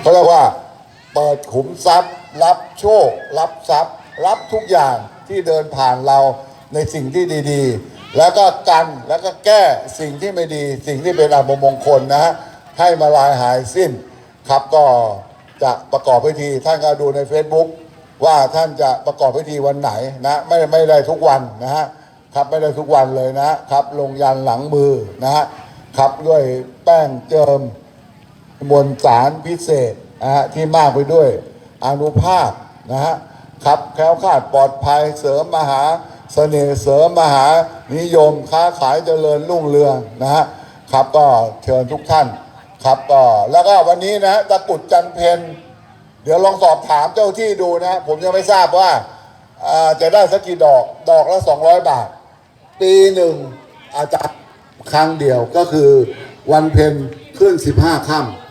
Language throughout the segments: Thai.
เขาเรียกว่าเปิดขุมทรัพย์ รับโชค รับทรัพย์ รับทุกอย่างที่เดินผ่านเราในสิ่งที่ดีๆ แล้วก็กันแล้วก็แก้สิ่งที่ไม่ดี สิ่งที่เป็นอัปมงคลนะฮะให้มาลายหายสิ้นครับก็จะประกอบพิธีท่านก็ดูใน Facebook ว่าท่านจะประกอบพิธีวันไหนนะไม่ไม่ได้ทุกวันนะฮะครับไม่ได้ทุกวันเลยนะครับ ลงยันหลังมือนะฮะครับด้วยแป้งเจิม มวลสารพิเศษนะฮะที่มากไปด้วยอนุภาพนะฮะครับแคล้วคลาดปลอดภัยเสริมมหาเสน่ห์เสริมมหานิยมค้าขายเจริญรุ่งเรืองนะฮะครับก็เชิญทุกท่านครับก็แล้วก็วันนี้นะตะกุดจันเพนเดี๋ยวลองสอบถามเจ้าที่ดูนะ ผมยังไม่ทราบว่าอ่าจะได้สักกี่ดอกดอกละ 200 บาท ปีหนึ่งอาจจะครั้งเดียวก็คือวันเพ็ญขึ้น 15ค่ำ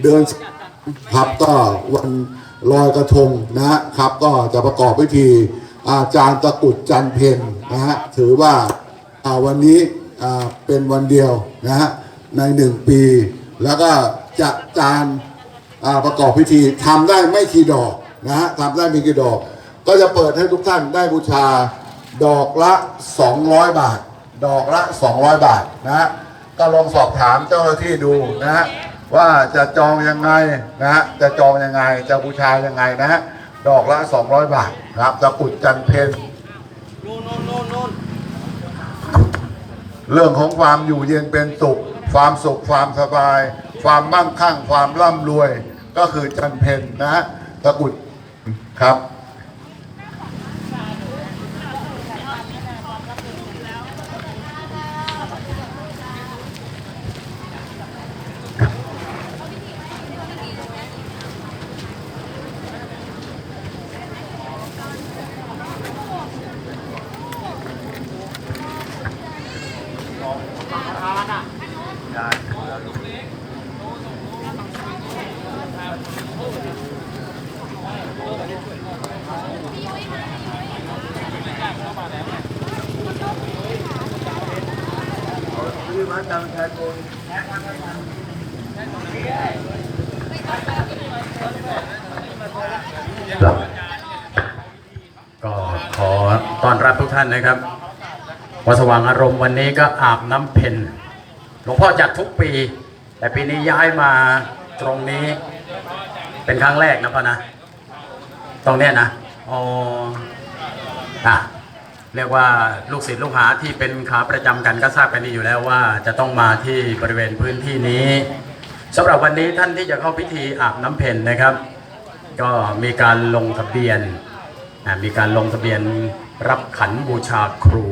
เดือนครับก็วันลอยกระทงนะครับ ก็จะประกอบพิธีอาจารย์ตะกุดจันเพนนะฮะถือว่าวันนี้เป็นวันเดียวนะฮะในหนึ่งปี แล้วก็จะจานประกอบพิธีทำได้ไม่กี่ดอกนะฮะทำได้ไม่กี่ดอก ก็จะเปิดให้ทุกท่านได้บูชาดอกละ 200 บาท ดอกละ 200 บาทนะฮะก็ลองสอบถามเจ้าหน้าที่ดูนะฮะ ว่าจะจองยังไงนะฮะจะจองยังไงจะบูชายังไงนะฮะดอกละ 200 บาทนะครับตะกุดจันเพนเรื่องของความอยู่เย็นเป็นสุข ความสุขความสบาย ความมั่งคั่ง ความร่ำรวย ก็คือจันเพนนะฮะตะกุดครุ ดครับก็ขอต้อนรับทุกท่านนะครับ วัดสว่างอารมณ์วันนี้ก็อาบน้ำเพ็ญหลวงพ่อจัดทุกปี แต่ปีนี้ย้ายมาตรงนี้ เป็นครั้งแรกนะพ่อนะ ตรงเนี้ยนะอ๋ออะเรียกว่าลูกศิษย์ลูกหาที่เป็นขาประจำกันก็ทราบกันดีอยู่แล้วว่า จะต้องมาที่บริเวณพื้นที่นี้สำหรับวันนี้ท่านที่จะเข้าพิธีอาบน้ำเพ็ญนะครับ ก็มีการลงทะเบียนมีการลงทะเบียนรับขันบูชาครู